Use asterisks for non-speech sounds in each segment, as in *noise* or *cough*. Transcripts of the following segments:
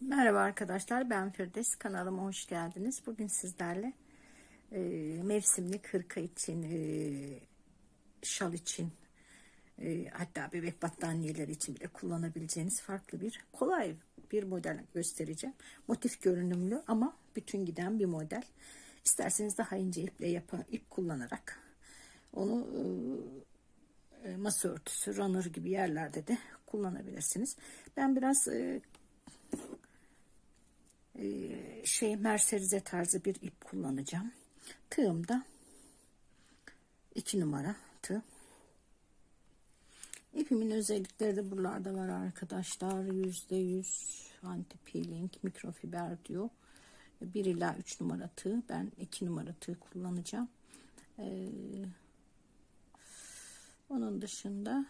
Merhaba arkadaşlar ben Firdevs kanalıma hoş geldiniz. Bugün sizlerle e, mevsimlik hırka için, e, şal için, e, hatta bebek battaniyeleri için bile kullanabileceğiniz farklı bir kolay bir model göstereceğim. Motif görünümlü ama bütün giden bir model. İsterseniz daha ince iple yapın, ip kullanarak onu e, masa örtüsü, runner gibi yerlerde de kullanabilirsiniz. Ben biraz e, e, şey merserize tarzı bir ip kullanacağım. Tığım da 2 numara tığ. İpimin özellikleri de buralarda var arkadaşlar. %100 anti peeling mikrofiber diyor. 1 ila 3 numara tığ. Ben 2 numara tığ kullanacağım. Ee, onun dışında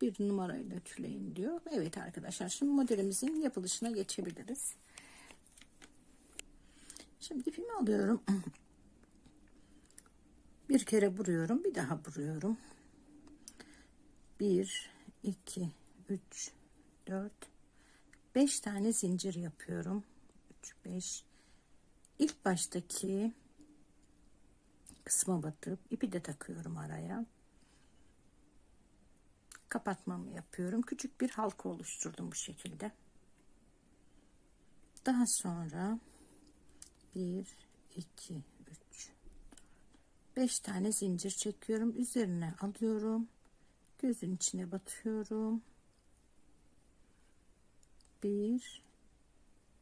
bir numarayla tüleyin diyor. Evet arkadaşlar şimdi modelimizin yapılışına geçebiliriz. Şimdi ipimi alıyorum. *clears throat* Bir kere vuruyorum. Bir daha vuruyorum. 1 2 3 4 5 tane zincir yapıyorum. 3 5 İlk baştaki kısma batıp ipi de takıyorum araya kapatmamı yapıyorum. Küçük bir halka oluşturdum bu şekilde. Daha sonra 1 2 3 5 tane zincir çekiyorum. Üzerine alıyorum. Gözün içine batıyorum. 1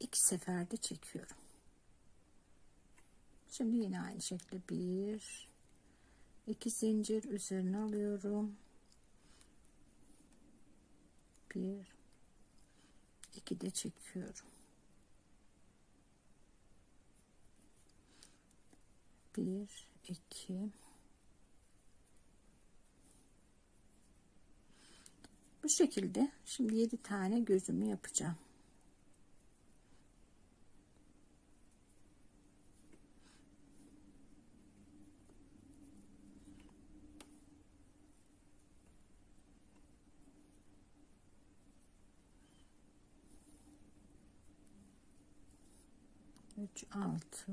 2 seferde çekiyorum. Şimdi yine aynı şekilde 1 2 zincir üzerine alıyorum bir iki de çekiyorum. Bir iki. Bu şekilde şimdi yedi tane gözümü yapacağım 3 6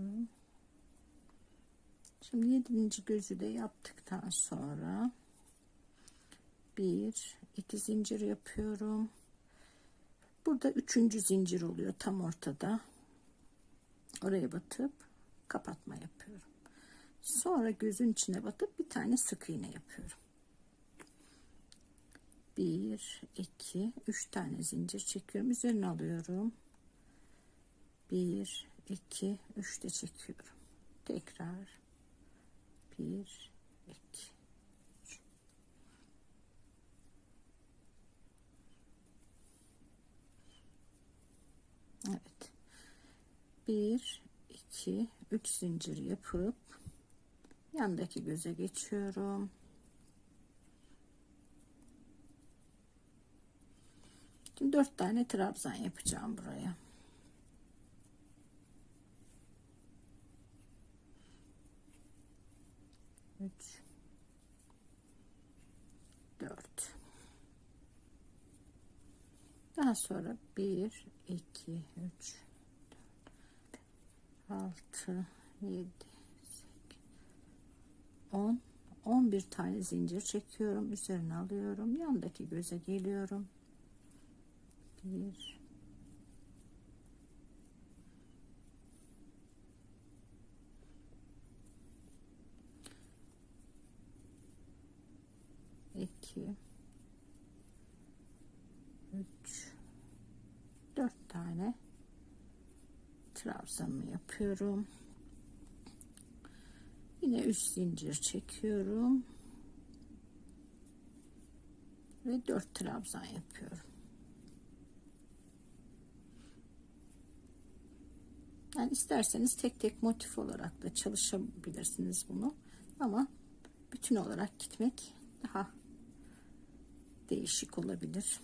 şimdi yedinci gözü de yaptıktan sonra bir iki zincir yapıyorum. Burada üçüncü zincir oluyor tam ortada. Oraya batıp kapatma yapıyorum. Sonra gözün içine batıp bir tane sık iğne yapıyorum. Bir iki üç tane zincir çekiyorum. Üzerine alıyorum. Bir 2 3 de çekiyorum. Tekrar. 1 2 3 Evet. 1 2 3 zincir yapıp yandaki göze geçiyorum. Şimdi 4 tane trabzan yapacağım buraya. üç, dört. Daha sonra bir, iki, üç, dört, altı, yedi, sekiz, on, on bir tane zincir çekiyorum. Üzerine alıyorum. Yandaki göze geliyorum. Bir, 2 3 4 tane trabzanımı yapıyorum. Yine 3 zincir çekiyorum. Ve 4 trabzan yapıyorum. Yani isterseniz tek tek motif olarak da çalışabilirsiniz bunu. Ama bütün olarak gitmek daha değişik olabilir.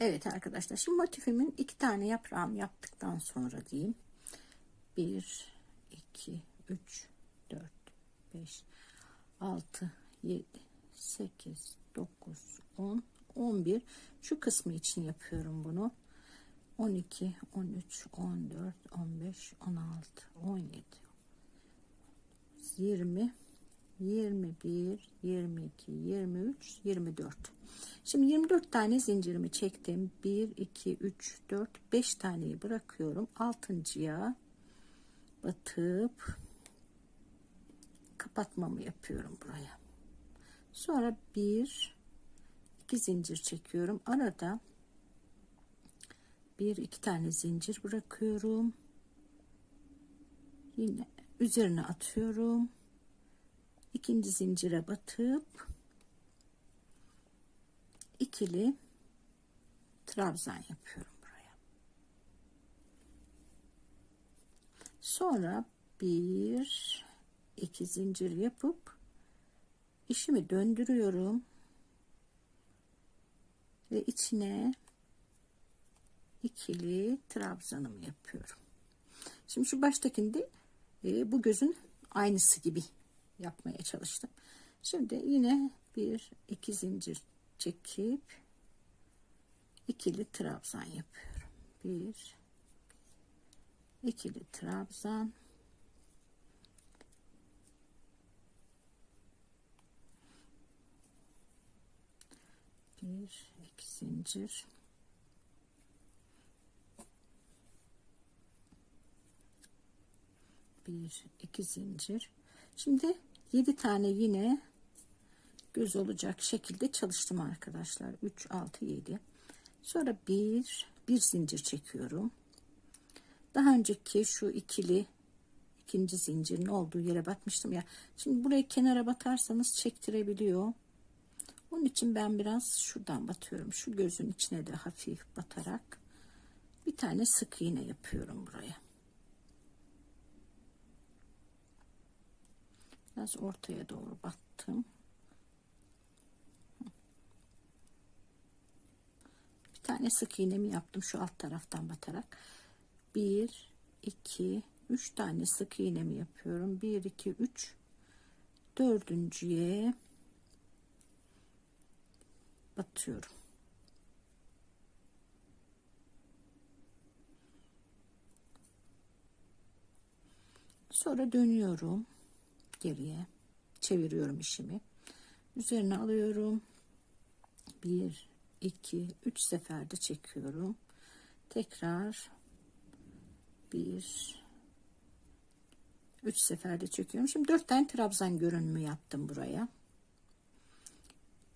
Evet arkadaşlar şimdi motifimin iki tane yaprağım yaptıktan sonra diyeyim. 1 2 3 4 5 6 7 8 9 10 11 şu kısmı için yapıyorum bunu 12 13 14 15 16 17 20 21 22 23 24 şimdi 24 tane zincirimi çektim. 1 2 3 4 5 taneyi bırakıyorum. Altıncıya batıp kapatmamı yapıyorum buraya. Sonra bir iki zincir çekiyorum. Arada bir iki tane zincir bırakıyorum. Yine üzerine atıyorum ikinci zincire batıp ikili trabzan yapıyorum buraya sonra bir iki zincir yapıp işimi döndürüyorum ve içine ikili trabzanımı yapıyorum. Şimdi şu baştakinde e, bu gözün aynısı gibi yapmaya çalıştım. Şimdi yine bir iki zincir çekip ikili trabzan yapıyorum. Bir ikili trabzan bir iki zincir bir iki zincir şimdi 7 tane yine göz olacak şekilde çalıştım arkadaşlar. 3 6 7 sonra bir bir zincir çekiyorum. Daha önceki şu ikili ikinci zincirin olduğu yere batmıştım ya. Şimdi buraya kenara batarsanız çektirebiliyor. Onun için ben biraz şuradan batıyorum. Şu gözün içine de hafif batarak bir tane sık iğne yapıyorum buraya biraz ortaya doğru battım bir tane sık iğnemi yaptım şu alt taraftan batarak. 1 2 3 tane sık iğnemi yapıyorum. 1 2 3 dördüncüye batıyorum. Sonra dönüyorum geriye çeviriyorum işimi. Üzerine alıyorum. Bir iki üç seferde çekiyorum. Tekrar bir üç seferde çekiyorum. Şimdi dört tane trabzan görünümü yaptım buraya.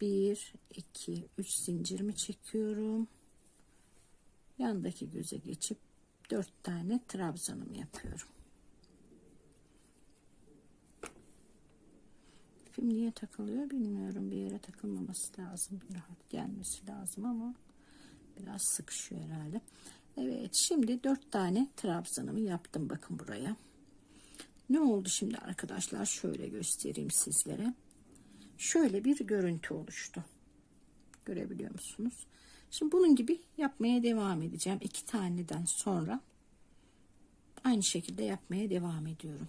Bir iki üç zincirimi çekiyorum. Yandaki göze geçip dört tane trabzanımı yapıyorum ipim niye takılıyor bilmiyorum. Bir yere takılmaması lazım rahat gelmesi lazım ama biraz sıkışıyor herhalde. Evet şimdi dört tane trabzanımı yaptım bakın buraya. Ne oldu şimdi arkadaşlar? Şöyle göstereyim sizlere. Şöyle bir görüntü oluştu. Görebiliyor musunuz? Şimdi bunun gibi yapmaya devam edeceğim. İki taneden sonra aynı şekilde yapmaya devam ediyorum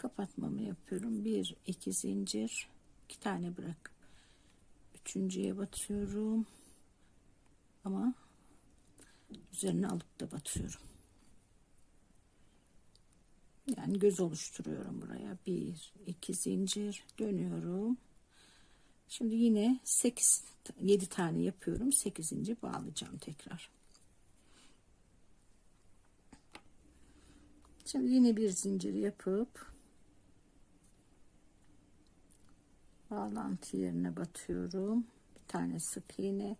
kapatmamı yapıyorum. Bir, iki zincir, iki tane bırak. Üçüncüye batıyorum. Ama üzerine alıp da batıyorum. Yani göz oluşturuyorum buraya. Bir, iki zincir dönüyorum. Şimdi yine 8 7 tane yapıyorum. 8. bağlayacağım tekrar. Şimdi yine bir zincir yapıp bağlantı yerine batıyorum. Bir tane sık iğne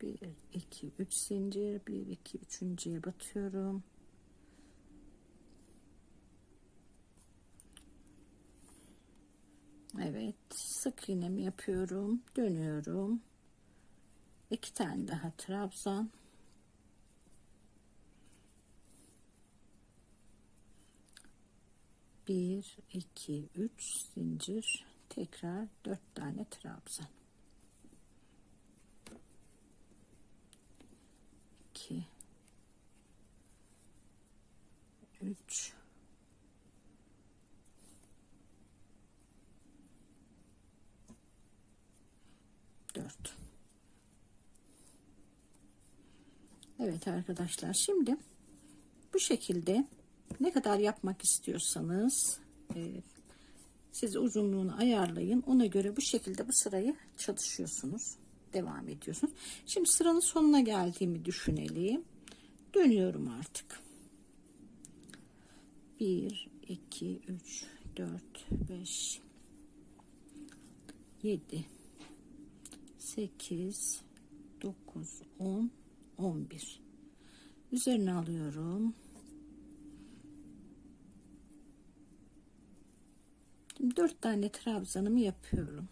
1 2 3 zincir. 1 2 üçüncüye batıyorum. Evet sık iğnemi yapıyorum. Dönüyorum. İki tane daha trabzan. Bir iki üç zincir tekrar dört tane trabzan. İki. Üç. 4 Evet arkadaşlar şimdi bu şekilde ne kadar yapmak istiyorsanız e, siz uzunluğunu ayarlayın. Ona göre bu şekilde bu sırayı çalışıyorsunuz devam ediyorsunuz. Şimdi sıranın sonuna geldiğimi düşünelim. Dönüyorum artık. 1 2 3 4 5 7 8 9 10 11 üzerine alıyorum Şimdi 4 tane trabzanımı yapıyorum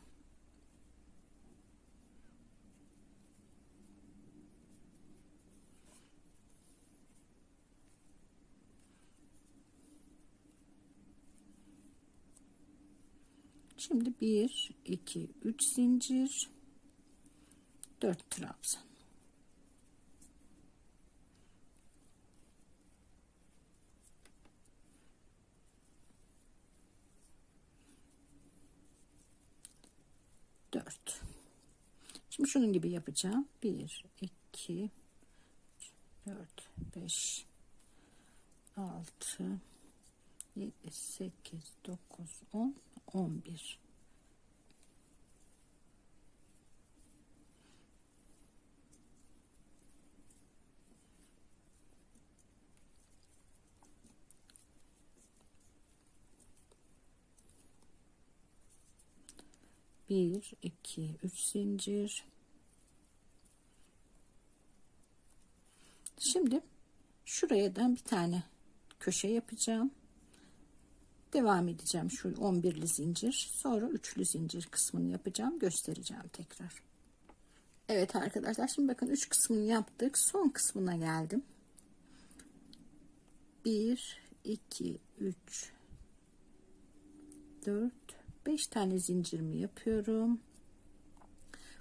Şimdi 1 2 3 zincir 4 trabzan. Dört. Şimdi şunun gibi yapacağım. Bir, iki, üç, dört, beş, altı, yedi, sekiz, dokuz, on, on bir. bir iki üç zincir. Şimdi şurayadan bir tane köşe yapacağım. Devam edeceğim şu 11'li zincir. Sonra üçlü zincir kısmını yapacağım. Göstereceğim tekrar. Evet arkadaşlar şimdi bakın 3 kısmını yaptık. Son kısmına geldim. 1 2 3 4 5 tane zincirimi yapıyorum.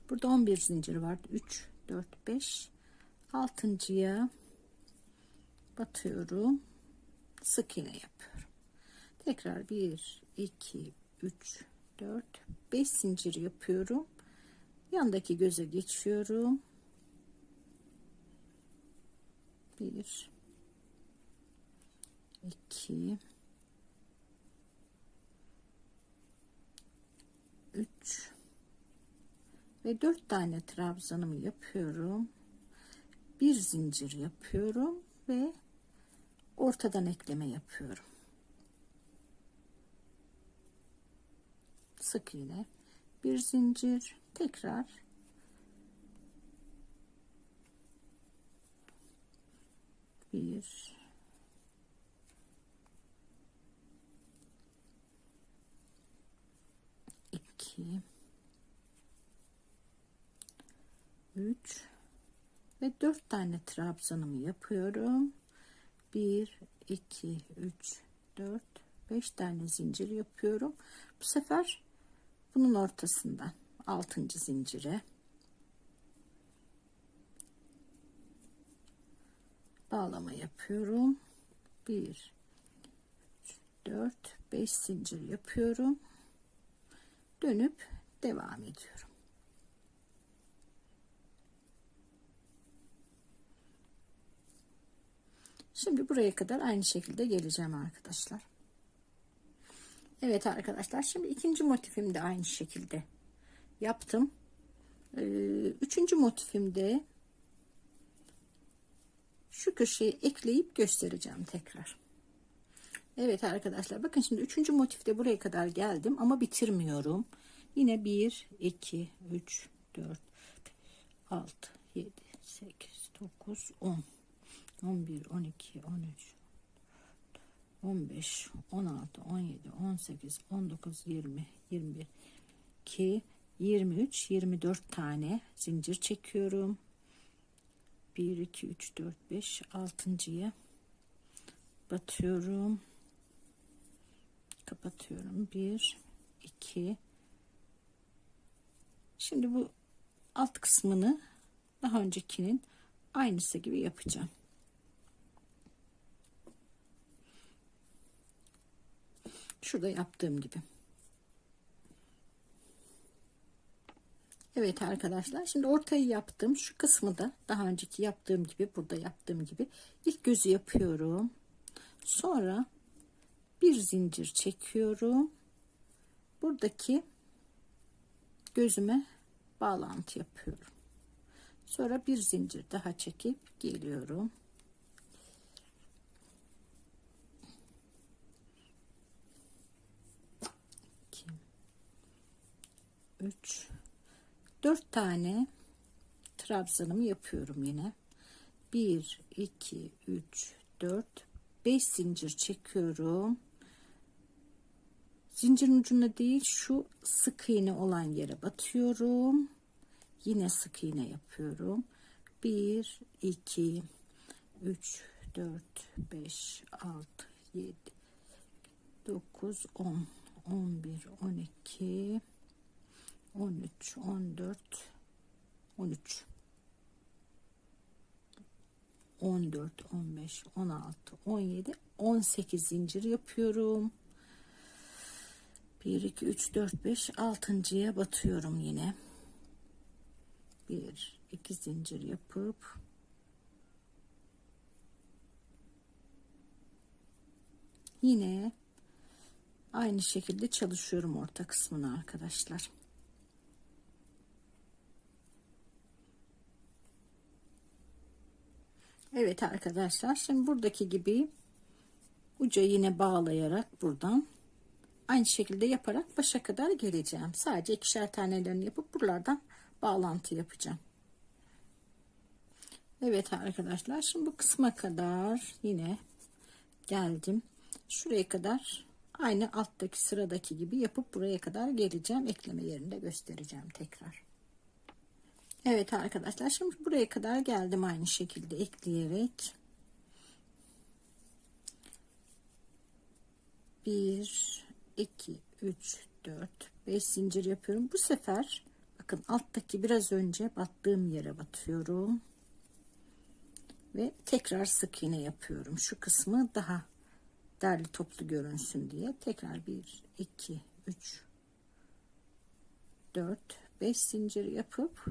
Burada 11 zincir var. 3 4 5 altıncıya batıyorum. Sık iğne yapıyorum. Tekrar 1 2 3 4 5 zincir yapıyorum. Yandaki göze geçiyorum. 1 2 3 ve 4 tane trabzanımı yapıyorum. Bir zincir yapıyorum ve ortadan ekleme yapıyorum. Sık iğne, bir zincir, tekrar bir 2 3 ve 4 tane trabzanımı yapıyorum. 1 2 3 4 5 tane zincir yapıyorum. Bu sefer bunun ortasından 6. zincire. Bağlama yapıyorum. 1 4 5 zincir yapıyorum dönüp devam ediyorum. Şimdi buraya kadar aynı şekilde geleceğim arkadaşlar. Evet arkadaşlar şimdi ikinci motifim de aynı şekilde yaptım. Ee, üçüncü motifimde şu köşeyi ekleyip göstereceğim tekrar. Evet arkadaşlar bakın şimdi üçüncü motifte buraya kadar geldim ama bitirmiyorum. Yine 1, 2, 3, 4, 6, 7, 8, 9, 10, 11, 12, 13, 15, 16, 17, 18, 19, 20, 21, 2, 23, 24 tane zincir çekiyorum. 1, 2, 3, 4, 5, 6.ya batıyorum. Kapatıyorum. 1, 2. Şimdi bu alt kısmını daha öncekinin aynısı gibi yapacağım. Şurada yaptığım gibi. Evet arkadaşlar şimdi ortayı yaptım. Şu kısmı da daha önceki yaptığım gibi burada yaptığım gibi ilk gözü yapıyorum. Sonra bir zincir çekiyorum. Buradaki gözüme bağlantı yapıyorum. Sonra bir zincir daha çekip geliyorum. 3 4 tane trabzanımı yapıyorum yine 1 2 3 4 5 zincir çekiyorum zincirin ucuna değil şu sık iğne olan yere batıyorum. Yine sık iğne yapıyorum. 1 2 3 4 5 6 7 9 10 11 12 13 14 13 14 15 16 17 18 zincir yapıyorum 1 2 3 4 5 6.ya batıyorum yine. 1 2 zincir yapıp yine aynı şekilde çalışıyorum orta kısmını arkadaşlar. Evet arkadaşlar şimdi buradaki gibi uca yine bağlayarak buradan aynı şekilde yaparak başa kadar geleceğim. Sadece ikişer tanelerini yapıp buralardan bağlantı yapacağım. Evet arkadaşlar şimdi bu kısma kadar yine geldim. Şuraya kadar aynı alttaki sıradaki gibi yapıp buraya kadar geleceğim. Ekleme yerinde göstereceğim tekrar. Evet arkadaşlar şimdi buraya kadar geldim aynı şekilde ekleyerek. Bir, iki, üç, dört, beş zincir yapıyorum. Bu sefer bakın alttaki biraz önce battığım yere batıyorum. Ve tekrar sık iğne yapıyorum. Şu kısmı daha derli toplu görünsün diye. Tekrar bir, iki, üç, dört, beş zincir yapıp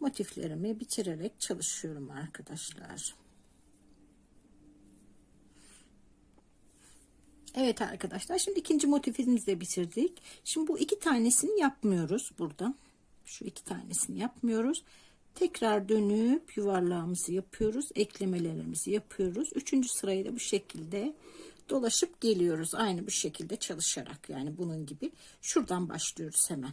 motiflerimi bitirerek çalışıyorum arkadaşlar. Evet arkadaşlar şimdi ikinci motifimizi de bitirdik. Şimdi bu iki tanesini yapmıyoruz burada. Şu iki tanesini yapmıyoruz. Tekrar dönüp yuvarlağımızı yapıyoruz. Eklemelerimizi yapıyoruz. Üçüncü sırayı da bu şekilde dolaşıp geliyoruz. Aynı bu şekilde çalışarak yani bunun gibi. Şuradan başlıyoruz hemen.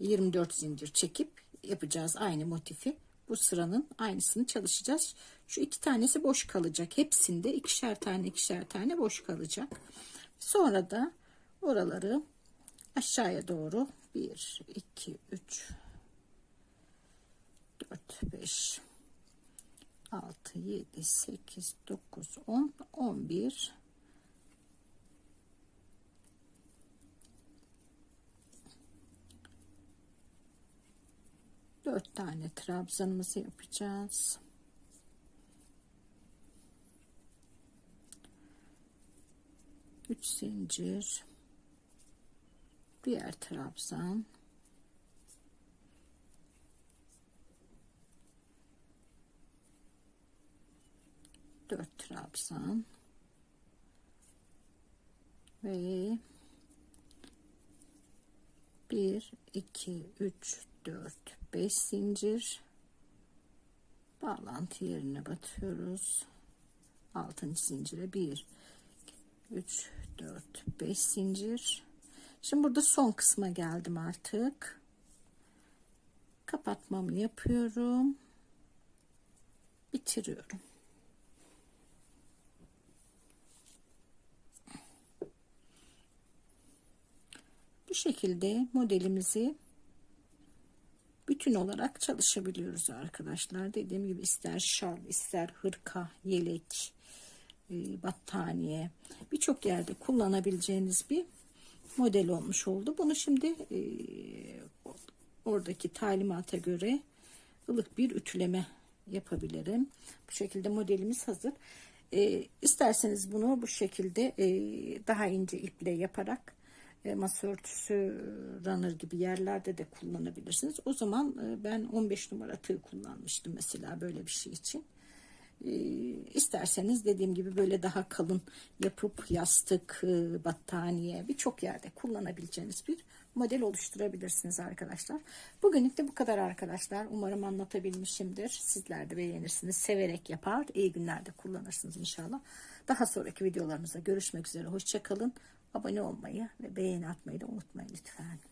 24 zincir çekip yapacağız aynı motifi. Bu sıranın aynısını çalışacağız. Şu iki tanesi boş kalacak. Hepsinde ikişer tane ikişer tane boş kalacak. Sonra da oraları aşağıya doğru 1, 2, 3, 4, 5, 6, 7, 8, 9, 10, 11, 4 tane trabzanımızı yapacağız. Üç zincir. Diğer trabzan. Dört trabzan. Ve bir iki üç 4 5 zincir. Bağlantı yerine batıyoruz. 6. zincire 1 3 4 5 zincir. Şimdi burada son kısma geldim artık. Kapatmamı yapıyorum. Bitiriyorum. Bu şekilde modelimizi bütün olarak çalışabiliyoruz arkadaşlar. Dediğim gibi ister şal, ister hırka, yelek, battaniye birçok yerde kullanabileceğiniz bir model olmuş oldu. Bunu şimdi e, oradaki talimata göre ılık bir ütüleme yapabilirim. Bu şekilde modelimiz hazır. E, isterseniz bunu bu şekilde e, daha ince iple yaparak e, masa örtüsü runner gibi yerlerde de kullanabilirsiniz. O zaman e, ben 15 numara tığ kullanmıştım mesela böyle bir şey için. E, isterseniz dediğim gibi böyle daha kalın yapıp yastık, e, battaniye birçok yerde kullanabileceğiniz bir model oluşturabilirsiniz arkadaşlar. Bugünlük de bu kadar arkadaşlar. Umarım anlatabilmişimdir. Sizler de beğenirsiniz. Severek yapar. İyi günlerde kullanırsınız inşallah. Daha sonraki videolarımızda görüşmek üzere. Hoşçakalın. Abone olmayı ve beğeni atmayı da unutmayın lütfen.